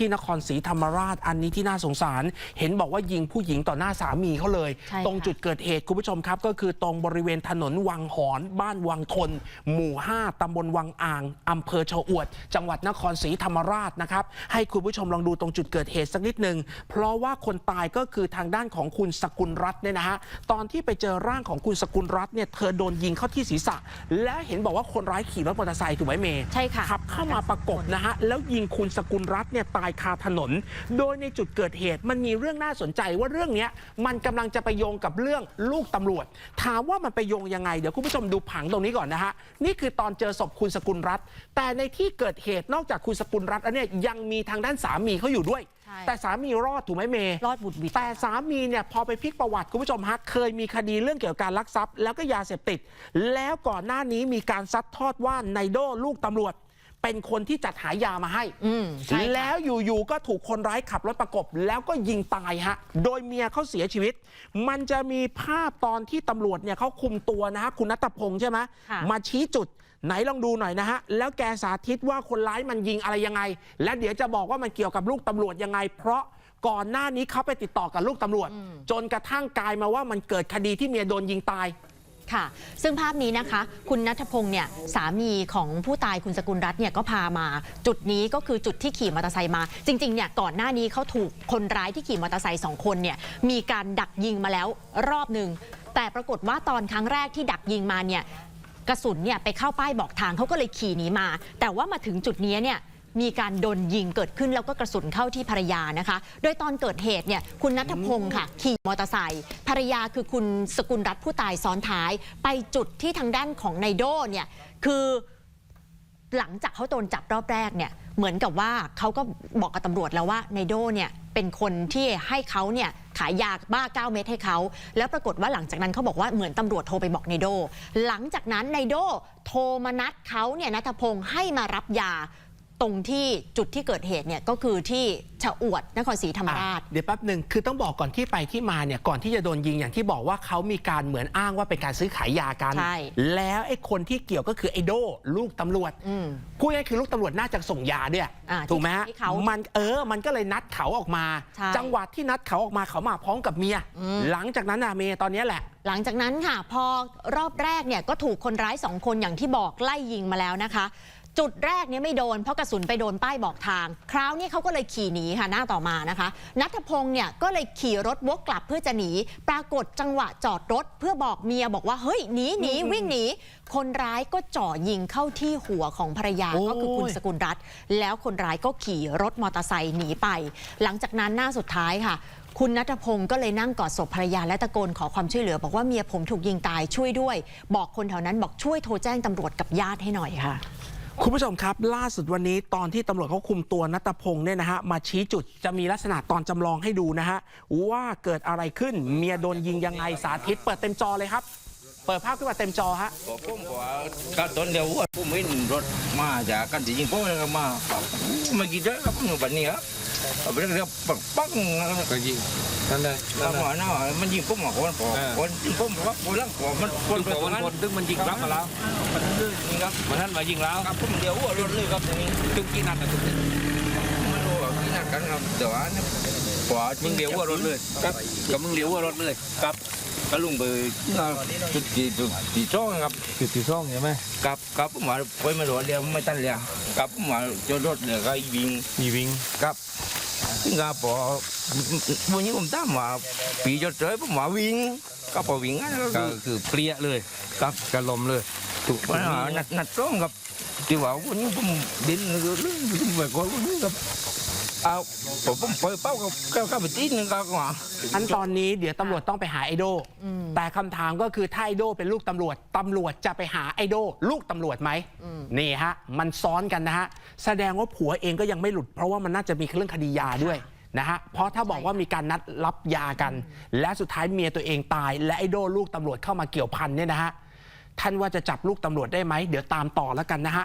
ที่นครศรีธรรมราชอันนี้ที่น่าสงสาร เห็นบอกว่ายิงผู้หญิงต่อหน้าสามีเขาเลยใช่ค่ะตรงจุดเกิดเหตุคุณผู้ชมครับ ก็คือตรงบริเวณถนนวังหอน บ้านวังทน หมู่ 5ตำบลวังอ่างอำเภอชะอวด จังหวัดนครศรีธรรมราชนะครับ ให้คุณผู้ชมลองดูตรงจุดเกิดเหตุสักนิดหนึ่งเพราะว่าคนตายก็คือทางด้านของคุณสกุลรัตน์เนี่ยนะฮะตอนที่ไปเจอร่างของคุณสกุลรัตน์เนี่ยเธอโดนยิงเข้าที่ศีรษะ และเห็นบอกว่าคนร้ายขี่รถมอเตอร์ไซค์ถูกไหมเมย์ใช่ค่ะขับเข้ามาประกบนะฮะแล้วยิงคุณสกุลรัตน์เนี่ยตายคาถนน โดยในจุดเกิดเหตุมันมีเรื่องน่าสนใจว่าเรื่องนี้มันกำลังจะไปโยงกับเรื่องลูกตำรวจ ถามว่ามันไปโยงยังไง เดี๋ยวคุณผู้ชมดูผังตรงนี้ก่อนนะฮะ นี่คือตอนเจอศพคุณสกุลรัตน์แต่ในที่เกิดเหตุนอกจากคุณสกุลรัตน์แล้วเนี่ยยังมีทางด้านสามีเขาอยู่ด้วย แต่สามีรอดถูกไหมเมย์รอดบุดหวิดแต่สามีเนี่ยพอไปพลิกประวัติคุณผู้ชมฮะเคยมีคดีเรื่องเกี่ยวกับการลักทรัพย์ แล้วก็ยาเสพติด แล้วก่อนหน้านี้มีการซัดทอดว่านไนโดลูกตำรวจ เป็นคนที่จัดหายามาให้อืมใช่ค่ะแล้วอยู่ๆก็ถูกคนร้ายขับรถประกบ แล้วก็ยิงตายฮะ โดยเมียเขาเสียชีวิต มันจะมีภาพตอนที่ตำรวจเนี่ยเขาคุมตัวนะฮะคุณนัทพงศ์ใช่ไหมค่ะมาชี้จุดไหนลองดูหน่อยนะฮะ แล้วแกสาธิตว่าคนร้ายมันยิงอะไรยังไง และเดี๋ยวจะบอกว่ามันเกี่ยวกับลูกตำรวจยังไง เพราะก่อนหน้านี้เขาไปติดต่อกับลูกตำรวจ จนกระทั่งกลายมาว่ามันเกิดคดีที่เมียโดนยิงตาย ค่ะ ซึ่งภาพนี้นะคะ คุณนัทพงศ์เนี่ยสามีของผู้ตายคุณสกุลรัตน์เนี่ยก็พามา จุดนี้ก็คือจุดที่ขี่มอเตอร์ไซค์มา จริงๆเนี่ยก่อนหน้านี้เขาถูกคนร้ายที่ขี่มอเตอร์ไซค์สองคนเนี่ยมีการดักยิงมาแล้วรอบหนึ่งแต่ปรากฏว่าตอนครั้งแรกที่ดักยิงมาเนี่ยกระสุนเนี่ยไปเข้าป้ายบอกทางเขาก็เลยขี่หนีมา แต่ว่ามาถึงจุดนี้เนี่ย มีการโดนยิงเกิดขึ้นแล้วก็กระสุนเข้าที่ภรรยานะคะ โดยตอนเกิดเหตุเนี่ยคุณนัทพงศ์ค่ะ ขี่มอเตอร์ไซค์ภรรยาคือคุณสกุลรัตน์ผู้ตายซ้อนท้าย ไปจุดที่ทางด้านของไนโดเนี่ยคือหลังจากเขาโดนจับรอบแรกเนี่ยเหมือนกับว่าเขาก็บอกกับตำรวจแล้วว่าไนโดเนี่ยเป็นคนที่ให้เขาเนี่ยขายยาบ้า 9 เม็ดให้เขา แล้วปรากฏว่าหลังจากนั้นเขาบอกว่าเหมือนตำรวจโทรไปบอกไนโด หลังจากนั้นไนโดโทรมานัดเขาเนี่ยนัทพงศ์ให้มารับยา ตรงที่จุดที่เกิดเหตุเนี่ยก็คือที่ชะอวดนครศรีธรรมราช เดี๋ยวแป๊บหนึ่งคือต้องบอกก่อนที่ไปที่มาเนี่ยก่อนที่จะโดนยิงอย่างที่บอกว่าเขามีการเหมือนอ้างว่าเป็นการซื้อขายยากัน ใช่ แล้วไอ้คนที่เกี่ยวก็คือไอ้โดลูกตำรวจอืม พูดง่ายๆคือลูกตำรวจน่าจะส่งยาด้วยอ่าถูกไหมฮะที่เขามันเออมันก็เลยนัดเขาออกมา ใช่ จังหวะที่นัดเขาออกมาเขามาพร้อมกับเมีย หลังจากนั้นน่ะเมียตอนเนี้ยแหละ หลังจากนั้นค่ะ พอรอบแรกเนี่ยก็ถูกคนร้ายสองคนอย่างที่บอกไล่ยิงมาแล้วนะคะ จุดแรกเนี่ยไม่โดนเพราะกระสุนไปโดนป้ายบอกทาง คราวนี้เขาก็เลยขี่หนีค่ะหน้าต่อมานะคะ นัทพงศ์เนี่ยก็เลยขี่รถวกกลับเพื่อจะหนี ปรากฏจังหวะจอดรถเพื่อบอกเมียบอกว่าเฮ้ยหนีหนีวิ่งหนี คนร้ายก็จ่อยิงเข้าที่หัวของภรรยาโอ้ยก็คือคุณสกุลรัตน์แล้วคนร้ายก็ขี่รถมอเตอร์ไซค์หนีไป หลังจากนั้นหน้าสุดท้ายค่ะ คุณนัทพงศ์ก็เลยนั่งกอดศพภรรยาและตะโกนขอความช่วยเหลือ บอกว่าเมียผมถูกยิงตายช่วยด้วย บอกคนแถวนั้นบอกช่วยโทรแจ้งตำรวจกับญาติให้หน่อยค่ะ คุณผู้ชมครับ ล่าสุดวันนี้ตอนที่ตำรวจเขาคุมตัวนัตพงศ์เนี่ยนะฮะมาชี้จุดจะมีลักษณะตอนจำลองให้ดูนะฮะว่าเกิดอะไรขึ้นเมียโดนยิงยังไงสาธิต เปิดเต็มจอเลยครับ เปิดภาพขึ้นมาเต็มจอฮะกผมว่าก็ตอนเดียวว่าผมเห็นรถมาจากกันจี้ยิงผมเลยก็มามากี่เดือนครับผมอยู่แบบนี้ครับ เอาไปเรียกปังปังก็ยิงนั่นเลยแล้นั่วนหมอหน้ามันยิงผมหมอคนพอเออคนยิงผมว่าคนลังพอมันคนไปตรงมันนั้นคนตึงมันยิงรับมาแล้วมันลื่นนี่ครับมันท่านมายิงแล้วครับผมเดียวว่ารถเลยครับตรงนี้ตึงกี่นัดนะตึงไม่รู้ว่าที่นั่นกันครับเดี๋ยวอันนี้พอมึงเลี้ยวว่ารถเลยครับกับมึงเลี้ยวว่ารถเลยครับก็ลุงไปจุดที่จุดที่ช่องครับจุดที่ซ่องใช่ไหมกับกับผมว่าไปไม่รอเดียวไม่ตันเลยกับผมว่าจอดรถเลยก็วิ่งมีวิ่งครับ ซึ่งก็พอวันนี้ผมตามว่าปีจดเจอผมว่าวิ่งก็พอวิ่งนั่นก็ก็คือคือเปรี้ยเลยครับกระลมเลยถูกปัญหานัดนัดร้องครับที่ว่าวันนี้ผมดินเรื่องแบบว่าวันนี้ครับ เอาผมผมเปิดเป้ากับกับไปตีนึงก็ว่าขั้นตอนนี้เดี๋ยวตำรวจต้องไปหาไอโดแต่คำถามก็คือถ้าไอโดเป็นลูกตำรวจตำรวจจะไปหาไอโดลูกตำรวจไหมนี่ฮะ มันซ้อนกันนะฮะ แสดงว่าผัวเองก็ยังไม่หลุด เพราะว่ามันน่าจะมีเรื่องคดียาด้วยนะฮะ เพราะถ้าบอกว่ามีการนัดรับยากัน และสุดท้ายเมียตัวเองตาย และไอโดลูกตำรวจเข้ามาเกี่ยวพันเนี่ยนะฮะท่านว่าจะจับลูกตำรวจได้ไหมเดี๋ยวตามต่อแล้วกันนะฮะ